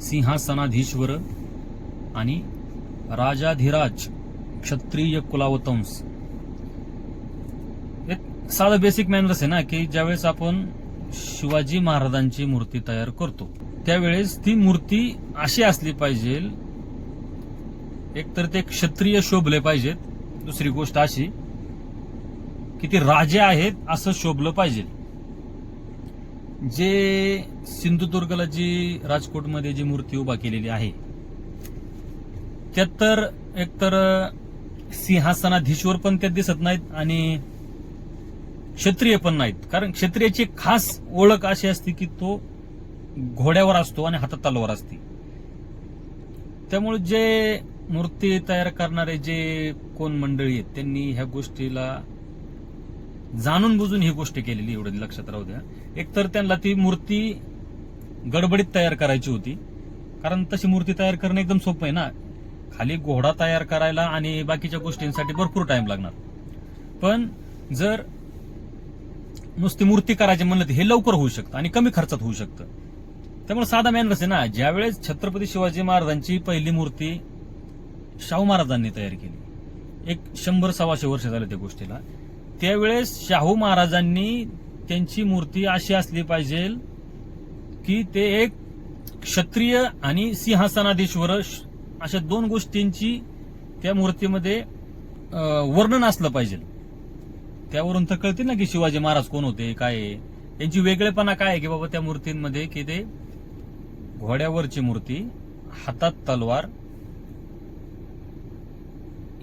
सिंहासनाधीश्वर आणि राजाधिराज क्षत्रिय कुलावतंस. एक साधं बेसिक मॅनर्स आहे ना की ज्यावेळेस आपण शिवाजी महाराजांची मूर्ती तयार करतो त्यावेळेस ती मूर्ती अशी असली पाहिजे एकतर ते क्षत्रिय शोभले पाहिजेत दुसरी गोष्ट अशी की ते राजे आहेत असं शोभलं पाहिजे. जे सिंधुदुर्गला जी राजकोटमध्ये जी मूर्ती उभा केलेली आहे त्यात तर एकतर सिंहासनाधीश्वर पण त्यात दिसत नाहीत आणि क्षत्रिय पण नाहीत. कारण क्षत्रियाची खास ओळख अशी असते की तो घोड्यावर असतो आणि हातात तालावर असते. त्यामुळे जे मूर्ती तयार करणारे जे कोण मंडळी आहेत त्यांनी ह्या गोष्टीला जाणून बुजून ही गोष्ट केलेली एवढं लक्षात राहू द्या. एकतर त्यांना ती मूर्ती गडबडीत तयार करायची होती. कारण तशी मूर्ती तयार करणं एकदम सोपं आहे ना. खाली घोडा तयार करायला आणि बाकीच्या गोष्टींसाठी भरपूर टाइम लागणार. पण जर नुसती मूर्ती करायची म्हणलं तर हे लवकर होऊ शकतं आणि कमी खर्चात होऊ शकतं. त्यामुळे साधा मॅनर्स आहे ना. ज्यावेळेस छत्रपती शिवाजी महाराजांची पहिली मूर्ती शाहू महाराजांनी तयार केली एक शंभर सव्वाशे वर्ष झाले त्या गोष्टीला त्यावेळेस शाहू महाराजांनी त्यांची मूर्ती अशी असली पाहिजे की ते एक क्षत्रिय आणि सिंहासनाधीश्वर अशा दोन गोष्टींची त्या मूर्तीमध्ये वर्णन असलं पाहिजे. त्यावरून तर कळतील ना की शिवाजी महाराज कोण होते काय यांची त्यांची वेगळेपणा काय आहे की बाबा त्या मूर्तींमध्ये की ते घोड्यावरची मूर्ती हातात तलवार.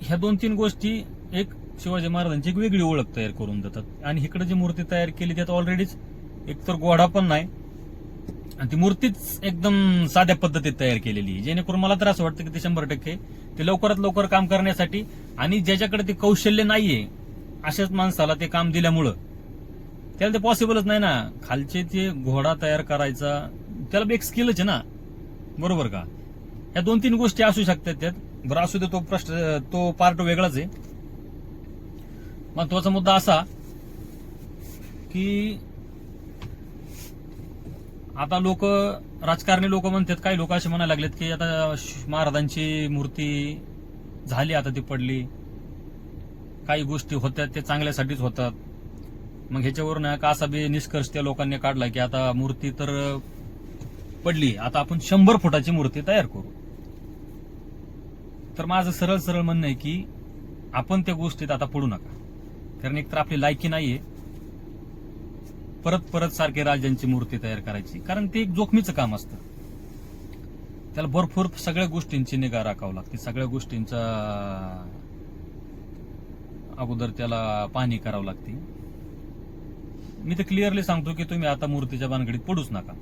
ह्या दोन तीन गोष्टी एक शिवाजी महाराजांची एक वेगळी ओळख तयार करून देतात. आणि इकडे जी मूर्ती तयार केली त्यात ऑलरेडीच एक तर घोडा पण नाही आणि ती मूर्तीच एकदम साध्या पद्धतीत तयार केलेली आहे. जेणेकरून मला तर असं वाटतं की ते शंभर टक्के ते लवकरात लवकर काम करण्यासाठी आणि ज्याच्याकडे ते कौशल्य नाहीये अशाच माणसाला ते काम दिल्यामुळं. त्याला ते पॉसिबलच नाही ना. खालचे ते घोडा तयार करायचा त्याला एक स्किलच आहे ना. बरोबर का? या दोन तीन गोष्टी असू शकतात त्यात. बरं असू दे तो प्रश्न तो पार्ट वेगळाच आहे. महत्त्वाचा मुद्दा असा की आता लोक राजकारणी लोक म्हणतात काही लोक असे म्हणायला लागलेत की आता महाराजांची मूर्ती झाली आता ती पडली. काही गोष्टी होत्या ते चांगल्यासाठीच होतात. मग ह्याच्यावरून का असा बी निष्कर्ष त्या लोकांनी काढला की आता मूर्ती तर पडली. आता आपण शंभर फुटाची मूर्ती तयार करू. तर माझं सरळ सरळ म्हणणं आहे की आपण त्या गोष्टीत आता पडू नका. कारण एक तर आपली लायकी नाहीये. परत परत सारखे राजांची मूर्ती तयार करायची. कारण ते एक जोखमीचं काम असतं. त्याला भरपूर सगळ्या गोष्टींची निगा राखावं लागते. सगळ्या गोष्टींचा अगोदर त्याला पाहणी करावं लागते. मी तर क्लिअरली सांगतो की तुम्ही आता मूर्तीच्या बानगडीत पडूच नका.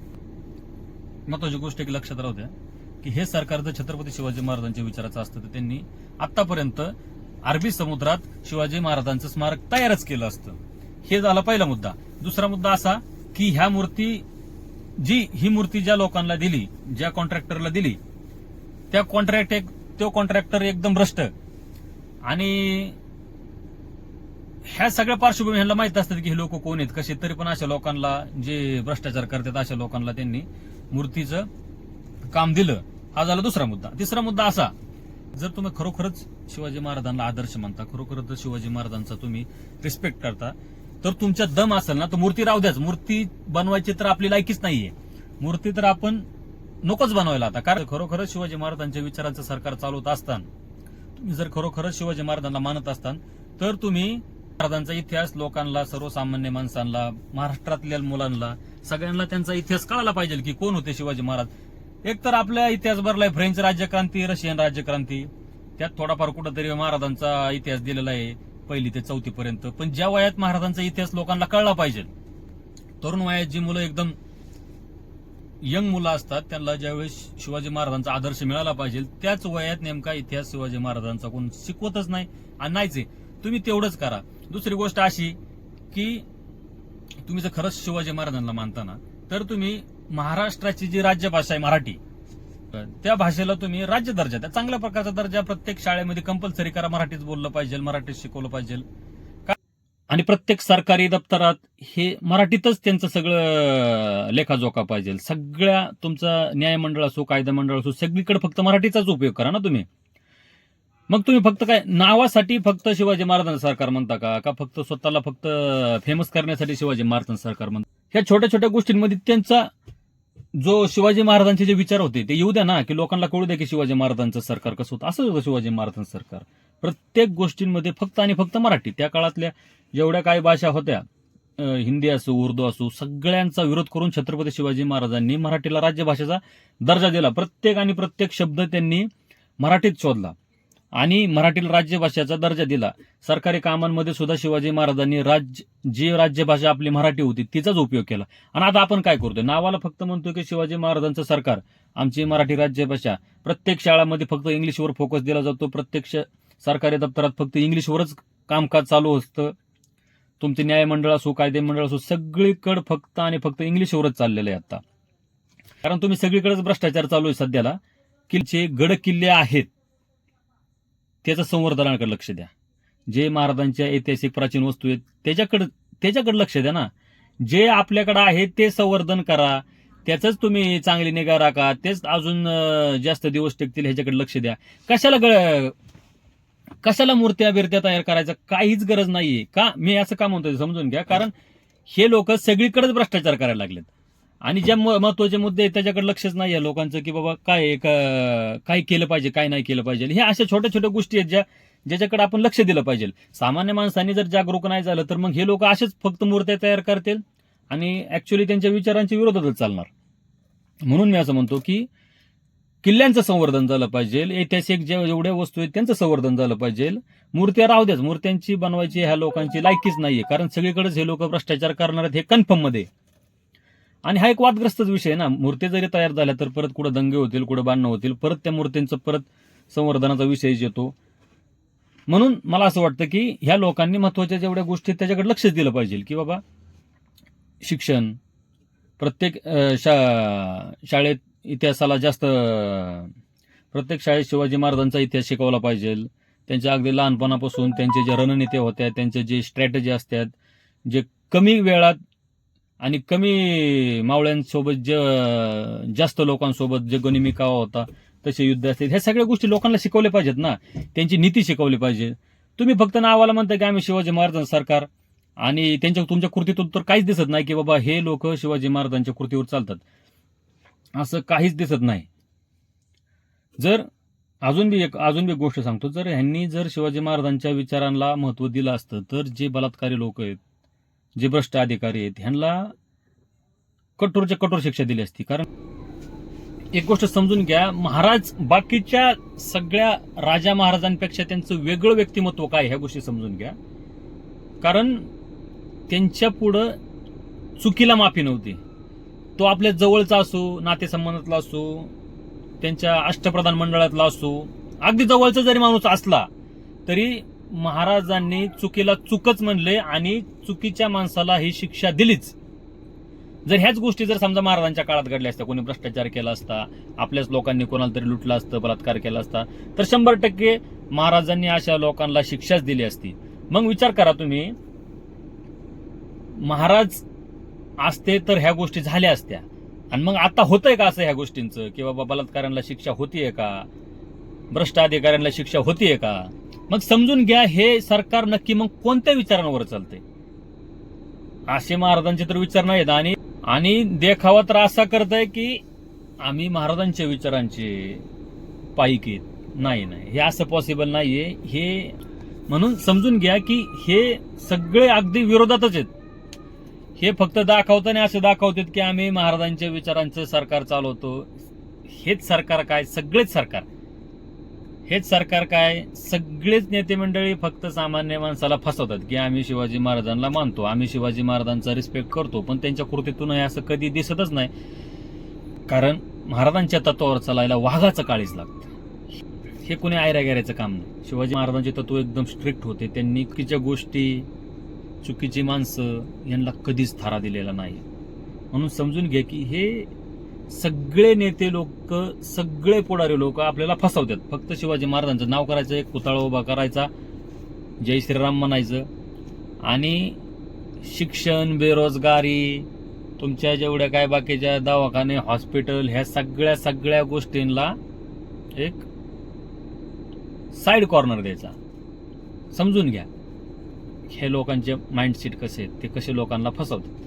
महत्वाची गोष्ट एक लक्षात राहू द्या की हे सरकार जर छत्रपती शिवाजी महाराजांच्या विचाराचं असतं तर त्यांनी आतापर्यंत अरबी समुद्रात शिवाजी महाराजांचं स्मारक तयारच केलं असतं. हे झाला पहिला मुद्दा. दुसरा मुद्दा असा की ह्या मूर्ती जी ही मूर्ती ज्या लोकांना दिली ज्या कॉन्ट्रॅक्टरला दिली त्या कॉन्ट्रॅक्ट एक तो कॉन्ट्रॅक्टर एकदम भ्रष्ट. आणि ह्या सगळ्या पार्श्वभूमी ह्यांना माहीत असतात की हे लोक कोण आहेत कसे तरी पण अशा लोकांना जे भ्रष्टाचार करतात अशा लोकांना त्यांनी मूर्तीचं काम दिलं. हा झाला दुसरा मुद्दा. तिसरा मुद्दा असा जर तुम्ही खरोखरच शिवाजी महाराजांना आदर्श मानता खरोखरच जर शिवाजी महाराजांचा तुम्ही रिस्पेक्ट करता तर तुमच्या दम असेल ना तर मूर्ती राहू द्याच. मूर्ती बनवायची तर आपली लायकीच नाहीये. मूर्ती तर आपण नकोच बनवायला आता कारण खरोखरच शिवाजी महाराजांच्या विचारांचं सरकार चालवत असताना. तुम्ही जर खरोखरच शिवाजी महाराजांना मानत असतान तर तुम्ही महाराजांचा इतिहास लोकांना सर्वसामान्य माणसांना महाराष्ट्रातल्या मुलांना सगळ्यांना त्यांचा इतिहास कळायला पाहिजे की कोण होते शिवाजी महाराज. एक तर आपला इतिहास भरलाय फ्रेंच राज्यक्रांती रशियन राज्यक्रांती त्यात थोडाफार कुठंतरी महाराजांचा इतिहास दिलेला आहे पहिली ते चौथी पर्यंत पण ज्या वयात महाराजांचा इतिहास लोकांना कळला पाहिजे तरुण वयात जी मुलं एकदम यंग मुलं असतात त्यांना ज्यावेळेस शिवाजी महाराजांचा आदर्श मिळाला पाहिजे त्याच वयात नेमका इतिहास शिवाजी महाराजांचा कोण शिकवतच नाही आणि नाहीच आहे. तुम्ही तेवढंच करा दुसरी गोष्ट अशी की तुम्ही जर खरंच शिवाजी महाराजांना मानताना तर तुम्ही महाराष्ट्राची जी राज्यभाषा आहे मराठी त्या भाषेला तुम्ही राज्य दर्जा त्या चांगल्या प्रकारचा दर्जा प्रत्येक शाळेमध्ये कंपल्सरी करा. मराठीच बोललं पाहिजे मराठीच शिकवलं पाहिजे. आणि प्रत्येक सरकारी दप्तरात हे मराठीतच त्यांचं सगळं लेखाजोखा पाहिजे. सगळ्या तुमचा न्यायमंडळ असो कायदा मंडळ असो सगळीकडे फक्त मराठीचाच उपयोग करा ना तुम्ही. मग तुम्ही फक्त काय नावासाठी फक्त शिवाजी महाराजांचं सरकार म्हणता का? का फक्त स्वतःला फक्त फेमस करण्यासाठी शिवाजी महाराजांचं सरकार म्हणता? ह्या छोट्या छोट्या गोष्टींमध्ये त्यांचा जो शिवाजी महाराजांचे जे विचार होते ते येऊ द्या ना की लोकांना कळू द्या की शिवाजी महाराजांचं सरकार कसं होतं. असंच होतं शिवाजी महाराजांचं सरकार. प्रत्येक गोष्टींमध्ये फक्त आणि फक्त मराठी. त्या काळातल्या जेवढ्या काही भाषा होत्या हिंदी असो उर्दू असो सगळ्यांचा विरोध करून छत्रपती शिवाजी महाराजांनी मराठीला राज्यभाषेचा दर्जा दिला. प्रत्येक आणि प्रत्येक शब्द त्यांनी मराठीत शोधला. आणि मराठीला राज्यभाषेचा दर्जा दिला. सरकारी कामांमध्ये सुद्धा शिवाजी महाराजांनी राज्य जी राज्यभाषा आपली मराठी होती तिचाच उपयोग केला. आणि आता आपण काय करतोय? नावाला फक्त म्हणतोय की शिवाजी महाराजांचं सरकार आमची मराठी राज्यभाषा प्रत्येक शाळामध्ये फक्त इंग्लिशवर फोकस दिला जातो. प्रत्येक सरकारी दप्तरात फक्त इंग्लिशवरच कामकाज चालू असतं. तुमचे न्यायमंडळ असो कायदे मंडळ असो सगळीकडे फक्त आणि फक्त इंग्लिशवरच चाललेलं आहे आता. कारण तुम्ही सगळीकडेच भ्रष्टाचार चालू आहे सध्याला. किल्चे गड किल्ले आहेत. त्याचं संवर्धनाकडे लक्ष द्या. जे महाराजांच्या ऐतिहासिक प्राचीन वस्तू आहेत त्याच्याकडं त्याच्याकडे लक्ष द्या ना. जे आपल्याकडे आहे ते संवर्धन करा. त्याचंच तुम्ही चांगली निगा राखा. तेच अजून जास्त दिवस टिकतील ह्याच्याकडे लक्ष द्या. कशाला ग कशाला मूर्त्या बिरत्या तयार करायचं? काहीच गरज नाहीये. का? मी असं का म्हणतो समजून घ्या. कारण हे लोक सगळीकडेच भ्रष्टाचार करायला लागलेत. आणि ज्या महत्त्वाचे मुद्दे आहेत त्याच्याकडे लक्षच नाही आहे लोकांचं की बाबा काय काय केलं पाहिजे काय नाही केलं पाहिजे. हे अशा छोट्या छोट्या गोष्टी आहेत ज्या ज्याच्याकडे आपण लक्ष दिलं पाहिजे. सामान्य माणसांनी जर जागरूक नाही झालं तर मग हे लोक असेच फक्त मूर्त्या तयार करतील आणि ऍक्च्युली त्यांच्या विचारांच्या विरोधातच चालणार. म्हणून मी असं म्हणतो की किल्ल्यांचं संवर्धन झालं पाहिजे ऐतिहासिक जे जेवढ्या वस्तू आहेत त्यांचं संवर्धन झालं पाहिजे. मूर्त्या राहू द्याच मूर्त्यांची बनवायची ह्या लोकांची लायकीच नाहीये कारण सगळीकडेच हे लोक भ्रष्टाचार करणार आहेत हे कन्फर्ममध्ये. आहे. आणि हा एक वादग्रस्तच विषय आहे ना. मूर्ती जरी तयार झाल्या तर परत कुठं दंगे होतील कुठं बांधणं होतील परत त्या मूर्तींचं परत संवर्धनाचा विषय येतो. म्हणून मला असं वाटतं की ह्या लोकांनी महत्त्वाच्या जेवढ्या गोष्टी त्याच्याकडे लक्षच दिलं पाहिजे की बाबा शिक्षण प्रत्येक शा शाळेत इतिहासाला जास्त प्रत्येक शाळेत शिवाजी महाराजांचा इतिहास शिकवला पाहिजे. त्यांच्या अगदी लहानपणापासून त्यांचे जे रणनीत्या होत्या त्यांचे जे स्ट्रॅटजी असतात जे कमी वेळात आणि कमी मावळ्यांसोबत जे जास्त लोकांसोबत जे गणिमिकावा होता तसे युद्ध असतील ह्या सगळ्या गोष्टी लोकांना शिकवल्या पाहिजेत ना. त्यांची नीती शिकवली पाहिजे. तुम्ही फक्त नावाला म्हणता की आम्ही शिवाजी महाराजांचं सरकार आणि त्यांच्या तुमच्या कृतीतून तर काहीच दिसत नाही की बाबा हे लोक शिवाजी महाराजांच्या कृतीवर चालतात. असं काहीच दिसत नाही. जर अजून बी एक अजून बी गोष्ट सांगतो. जर ह्यांनी जर शिवाजी महाराजांच्या विचारांना महत्त्व दिलं असतं तर जे बलात्कारी लोक आहेत जे भ्रष्ट अधिकारी आहेत ह्यांना कठोरच्या कठोर शिक्षा दिली असती. कारण एक गोष्ट समजून घ्या महाराज बाकीच्या सगळ्या राजा महाराजांपेक्षा त्यांचं वेगळं व्यक्तिमत्व काय ह्या गोष्टी समजून घ्या. कारण त्यांच्या पुढं चुकीला माफी नव्हती. तो आपल्या जवळचा असो नातेसंबंधातला असो त्यांच्या अष्टप्रधान मंडळातला असो अगदी जवळचा जरी माणूस असला तरी महाराजांनी चुकीला चुकच म्हणले आणि चुकीच्या माणसाला ही शिक्षा दिलीच. जर ह्याच गोष्टी जर समजा महाराजांच्या काळात घडल्या असत्या कोणी भ्रष्टाचार केला असता आपल्याच लोकांनी कोणाला तरी लुटलं असतं बलात्कार केला असता तर शंभर टक्के महाराजांनी अशा लोकांना शिक्षाच दिली असती. मग विचार करा तुम्ही महाराज असते तर ह्या गोष्टी झाल्या असत्या. आणि मग आता होतंय का असं ह्या गोष्टींचं? की बाबा बलात्कारांना शिक्षा होतीये का? भ्रष्ट अधिकाऱ्यांना शिक्षा होतीये का? मग समजून घ्या हे सरकार नक्की मग कोणत्या विचारांवर चालते असे महाराजांचे तर विचार नाहीत आणि आणि देखावा तर असा करत आहे की आम्ही महाराजांच्या विचारांचे पायिक आहेत. नाही नाही. हे असं पॉसिबल नाहीये. हे म्हणून समजून घ्या की हे सगळे अगदी विरोधातच आहेत. हे फक्त दाखवताना असं दाखवतात की आम्ही महाराजांच्या विचारांचं सरकार चालवतो. हेच सरकार काय? सगळेच सरकार. हेच सरकार काय? सगळेच नेते मंडळी फक्त सामान्य माणसाला फसवतात की आम्ही शिवाजी महाराजांना मानतो आम्ही शिवाजी महाराजांचा रिस्पेक्ट करतो पण त्यांच्या कृतीतून हे असं कधी दिसतच नाही. कारण महाराजांच्या तत्वावर चालायला वाघाचं काळीच लागतं. हे कुणी आयऱ्या काम नाही. शिवाजी महाराजांचे तत्व एकदम स्ट्रिक्ट होते. त्यांनी चुकीच्या गोष्टी चुकीची माणसं यांना कधीच थारा दिलेला नाही. म्हणून समजून घ्या की हे सगळे नेते लोक सगळे पुढारी लोक आपल्याला फसवतात. फक्त शिवाजी महाराजांचं नाव करायचं एक पुतळा उभा करायचा जय श्रीराम म्हणायचं. आणि शिक्षण बेरोजगारी तुमच्या जेवढ्या काय बाकीच्या दवाखाने हॉस्पिटल ह्या सगळ्या सगळ्या गोष्टींना एक साईड कॉर्नर द्यायचा. समजून घ्या. हे लोकांचे माइंडसेट कसे आहेत ते कसे लोकांना फसवतात?